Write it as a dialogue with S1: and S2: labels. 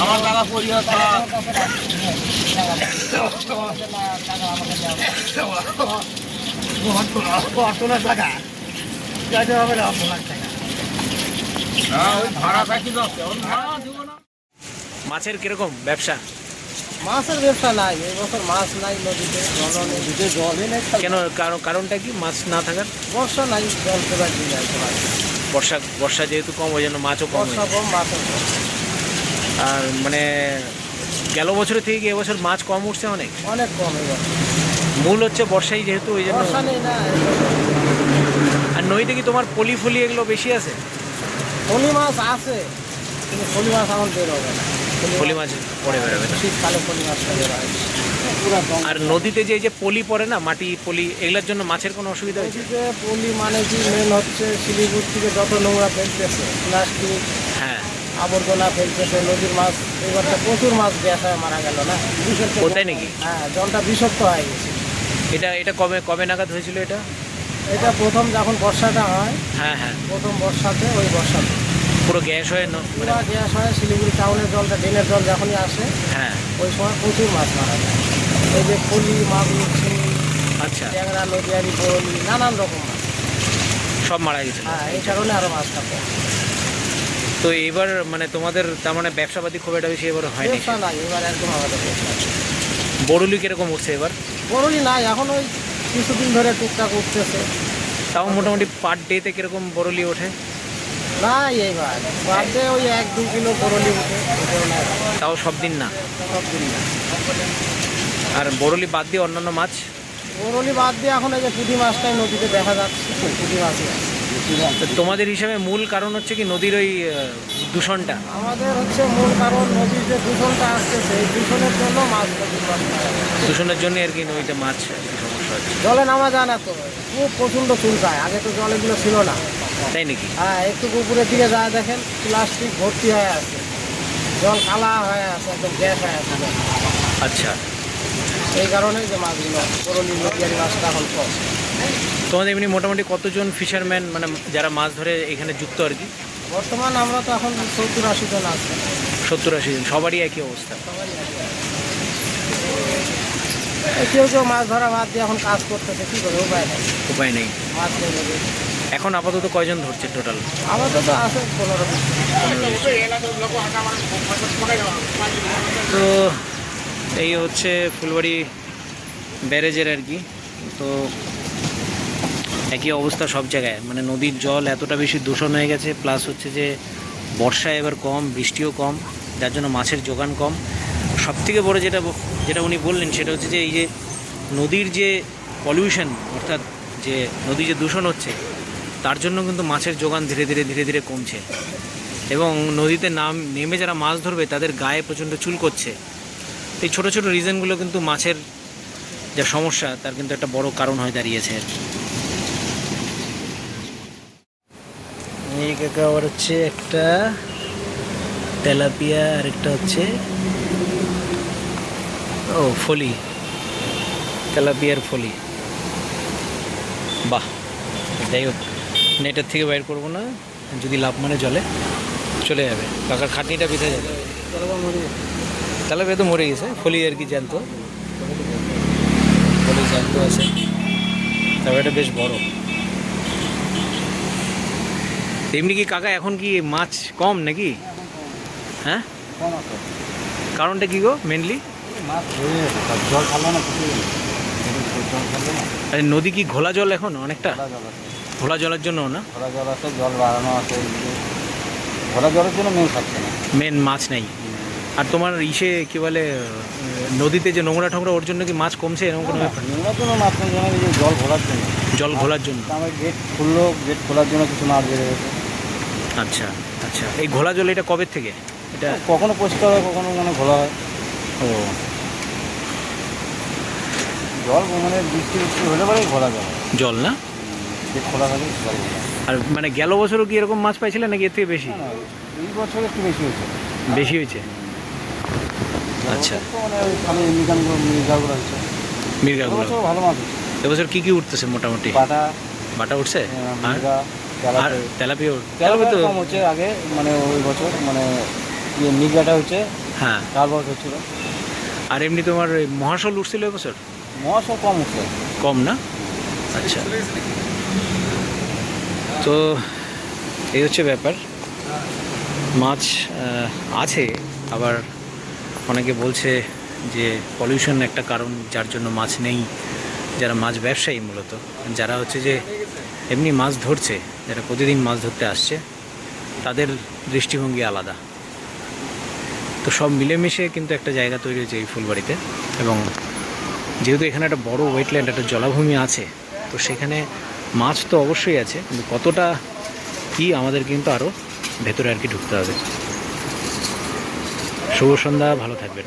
S1: আমার টাকা পরিহার ভাড়া
S2: মাছের কীরকম ব্যবসা?
S3: মাছের ব্যবসা নাই এবছর মাছ নাই নদীতে জল নেই। নদীতে জলই নেই
S2: কেন কারণ কারণটা কি মাছ না থাকার?
S3: বর্ষা নাই জল দিন আছে
S2: বর্ষা বর্ষা যেহেতু কম ওই জন্য মাছও কম আর মানে গেল বছরের থেকে এবছর মাছ কম উঠছে অনেক?
S3: অনেক কম
S2: মূল হচ্ছে বর্ষাই যেহেতু ওই জন্য আর নদীতে কি তোমার পলি ফলি এগুলো বেশি আছে?
S3: ফলি মাছ আছে কিন্তু ফলি মাছ এখন বের হবে না।
S2: পলি মাছ পরে বেরোবে
S3: শীতকালে পলি মাছটা বের হয়।
S2: আর নদীতে যে যে পলি পড়ে না মাটি পলি এগুলোর জন্য মাছের কোনো অসুবিধা হয়েছে?
S3: নদীতে পলি মানে কি মেন হচ্ছে শিলিগুড় থেকে যত নোংরা ফেলতেছে প্লাস্টিক
S2: হ্যাঁ।
S3: আবর্জনা ফেলতেছে নদীর মাছ এবারটা প্রচুর মাছ গ্যাস হয়ে মারা গেল না? বিষাক্ত
S2: তাই নাকি?
S3: হ্যাঁ জলটা বিষাক্ত হয়ে গেছে।
S2: এটা এটা কবে কবে নাগাদ হয়েছিল এটা?
S3: এটা প্রথম যখন বর্ষাটা হয়
S2: হ্যাঁ হ্যাঁ।
S3: প্রথম বর্ষাতে ওই বর্ষাতে।
S2: পুরো গ্যাস হয়ে ন-
S3: পুরা গ্যাস হয় শিলিগুড়ি টাউনের জলটা ড্রেনের জল যখনই আসে
S2: হ্যাঁ।
S3: ওই সময় প্রচুর মাছ মারা যায়। এই যে ফলি মাগুর চিংড়ি
S2: আচ্ছা।
S3: ট্যাংরা নদিয়ারি বরলি নানান রকম মাছ।
S2: সব মারা গেছে।
S3: হ্যাঁ এই কারণে আরও মাছটা কম
S2: তো এবার মানে তোমাদের তার মানে ব্যবসাপাতি খুব একটা বেশি এবার হয়নি?
S3: ব্যবসা নাই এবার একদম আমাদের
S2: বরুলি কীরকম উঠছে এবার?
S3: বরলি নাই এখন ওই কিছুদিন ধরে টুকটাক উঠতেছে।
S2: তাও মোটামুটি পার ডেতে কীরকম বরলি ওঠে?
S3: নাই এইবার বাদে ওই এক দু কিলো বরলি উঠে
S2: তাও সব দিন না?
S3: সব দিন না।
S2: আর বরলি বাদ দিয়ে অন্যান্য মাছ?
S3: বরলি বাদ দিয়ে এখন এই যে পুঁটি মাছটাই নদীতে দেখা যাচ্ছে পুঁটি মাছই আছে।
S2: তো তোমাদের হিসাবে মূল কারণ হচ্ছে কি নদীর ওই দূষণটা?
S3: আমাদের হচ্ছে মূল কারণ নদীর যে দূষণটা আসছে সেই দূষণের জন্য মাছ মাছ।
S2: দূষণের জন্য আর কি নদীতে মাছ
S3: জলে নামা যায় না তো। খুব প্রচণ্ড চুলকায় আগে তো জল এগুলো ছিল না।
S2: তাই নাকি?
S3: হ্যাঁ একটু উপরের দিকে যায় দেখেন প্লাস্টিক ভর্তি হয়ে আছে। জল কালা হয়ে আছে একদম গ্যাস হয়ে আছে।
S2: আচ্ছা।
S3: এই কারণেই যে মাছগুলো করলি নদীয়ারি মাছটা এখন কম।
S2: তোমাদের এমনি মোটামুটি কতজন ফিশারম্যান মানে যারা মাছ ধরে এখানে যুক্ত আর কি?
S3: বর্তমান আমরা তো এখন সত্তর আশি জন আছি।
S2: সত্তর আশি জন সবারই একই অবস্থা।
S3: সবারই আছি। কেউ কেউ মাছ ধরা বাদ দিয়ে এখন কাজ করতেছে কী করে উপায় নেই।
S2: উপায় নেই।
S3: মাছ নদী
S2: এখন আপাতত কয়জন ধরছে টোটাল
S3: আমাদের তো আছে পনেরো
S2: তো এই হচ্ছে ফুলবাড়ি ব্যারেজের আর কি। তো একই অবস্থা সব জায়গায়। মানে নদীর জল এতটা বেশি দূষণ হয়ে গেছে প্লাস হচ্ছে যে বর্ষা এবার কম বৃষ্টিও কম যার জন্য মাছের যোগান কম। সব থেকে বড়ো যেটা যেটা উনি বললেন সেটা হচ্ছে যে এই যে নদীর যে পলিউশন অর্থাৎ যে নদী যে দূষণ হচ্ছে, তার জন্য কিন্তু মাছের যোগান ধীরে ধীরে ধীরে ধীরে কমছে এবং নদীতে নাম, নেমে যারা মাছ ধরবে, তাদের গায়ে প্রচণ্ড চুল করছে এই ছোটো ছোটো রিজনগুলো কিন্তু মাছের যা সমস্যা, তার কিন্তু একটা বড় কারণ হয়ে দাঁড়িয়েছে আর কি। আবার হচ্ছে একটা তেলাপিয়া আর একটা হচ্ছে, ও, ফলি। তেলাপিয়ার ফলি। বাহ, যাই হোক, নেটের থেকে বাইর করব না, যদি লাভ মানে জলে, চলে যাবে। কাকার খাটনিটা বেঁধে যাবে। তেলাপিয়া তো মরে গেছে, ফলি আর কি জ্যান্ত। ফলি জ্যান্ত আছে। তবে এটা বেশ বড়। এমনি কি কাকা এখন কি মাছ কম নাকি? হ্যাঁ? কারণটা কি গো মেনলি
S3: মাছ জল খালো না
S2: আরে নদী কি ঘোলা জল এখন অনেকটা? ঘোলা জলের জন্য না?
S3: ঘোড়া জল আছে জল বাড়ানো আছে ঘোড়া জলের জন্য মেন থাকছে না।
S2: মেন মাছ নেই। আর তোমার ইসে কি বলে নদীতে যে নোংরা ঠোংরা ওর জন্য কি মাছ কমছে? এরকম কোনো ব্যাপার?
S3: নোংরা জন্য মাছ কম জন্য এই যে জল ঘোলার জন্য।
S2: জল ঘোলার জন্য?
S3: আমার গেট খুললো গেট খোলার জন্য কিছু মাছ বেড়ে গেছে।
S2: আচ্ছা আচ্ছা। এই ঘোলা জল এটা কবে থেকে? এটা
S3: কখনো পরিষ্কার হয় কখনো মানে ঘোলা হয়।
S2: ও।
S3: জল মানে বৃষ্টি বৃষ্টি হলে পরে ঘোলা জল।
S2: জল না?
S3: খোলা ঘোলা।
S2: আর মানে গেল বছরও কি এরকম মাছ পাইছিলে নাকি এর থেকে বেশি?
S3: এই বছর একটু বেশি হয়েছে।
S2: বেশি হয়েছে? আচ্ছা।
S3: মানে খালি মিরগাগুলো
S2: মির্গাগুলো
S3: এবছর ভালো মাছ
S2: এবছর কি কি উঠতেছে মোটামুটি?
S3: পাটা
S2: বাটা উঠছে? আর?
S3: মিরগা
S2: তেলাপিও
S3: তেলাপিয়া
S2: তো
S3: কম হচ্ছে আগে মানে ওই বছর মানে মিগাটা হচ্ছে
S2: হ্যাঁ।
S3: বছর হচ্ছিল
S2: আর এমনি তোমার ওই মহাশল উঠছিল এবছর
S3: মহাশো কম হচ্ছে।
S2: কম না? আচ্ছা। তো এই হচ্ছে ব্যাপার। মাছ আছে আবার অনেকে বলছে যে পলিউশন একটা কারণ যার জন্য মাছ নেই। যারা মাছ ব্যবসায়ী মূলত যারা হচ্ছে যে এমনি মাছ ধরছে যারা প্রতিদিন মাছ ধরতে আসছে তাদের দৃষ্টিভঙ্গি আলাদা। তো সব মিলেমিশে কিন্তু একটা জায়গা তৈরি হয়েছে এই ফুলবাড়িতে। এবং যেহেতু এখানে একটা বড় ওয়েটল্যান্ড একটা জলাভূমি আছে, তো সেখানে মাছ তো অবশ্যই আছে, কিন্তু কতটা কি আমাদের কিন্তু আরও ভেতরে আর কি ঢুকতে হবে। শুভ সন্ধ্যা, ভালো থাকবেন।